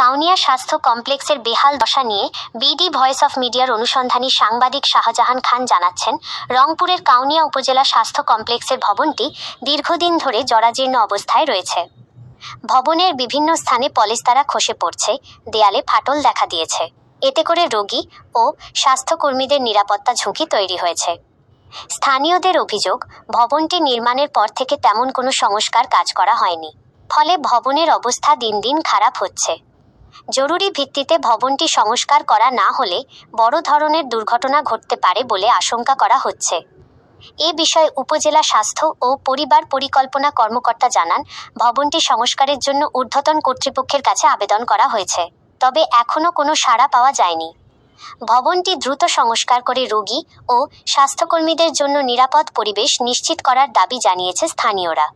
কাউনিয়া স্বাস্থ্য কমপ্লেক্সের বেহাল দশা নিয়ে বিডি ভয়েস অফ মিডিয়ার অনুসন্ধানী সাংবাদিক শাহজাহান খান জানাচ্ছেন, রংপুরের কাউনিয়া উপজেলা স্বাস্থ্য কমপ্লেক্সের ভবনটি দীর্ঘদিন ধরে জরাজীর্ণ অবস্থায় রয়েছে। ভবনের বিভিন্ন স্থানে পলেস্তারা খসে পড়ছে, দেয়ালে ফাটল দেখা দিয়েছে। এতে করে রোগী ও স্বাস্থ্যকর্মীদের নিরাপত্তা ঝুঁকি তৈরি হয়েছে। স্থানীয়দের অভিযোগ, ভবনটি নির্মাণের পর থেকে তেমন কোনো সংস্কার কাজ করা হয়নি। ফলে ভবনের অবস্থা দিন দিন খারাপ হচ্ছে। জরুরি ভিত্তিতে ভবনটি সংস্কার করা না হলে বড় ধরনের দুর্ঘটনা ঘটতে পারে বলে আশঙ্কা করা হচ্ছে। এ বিষয়ে উপজেলা স্বাস্থ্য ও পরিবার পরিকল্পনা কর্মকর্তা জানান, ভবনটি সংস্কারের জন্য ঊর্ধ্বতন কর্তৃপক্ষের কাছে আবেদন করা হয়েছে, তবে এখনও কোনো সাড়া পাওয়া যায়নি। ভবনটি দ্রুত সংস্কার করে রোগী ও স্বাস্থ্যকর্মীদের জন্য নিরাপদ পরিবেশ নিশ্চিত করার দাবি জানিয়েছে স্থানীয়রা।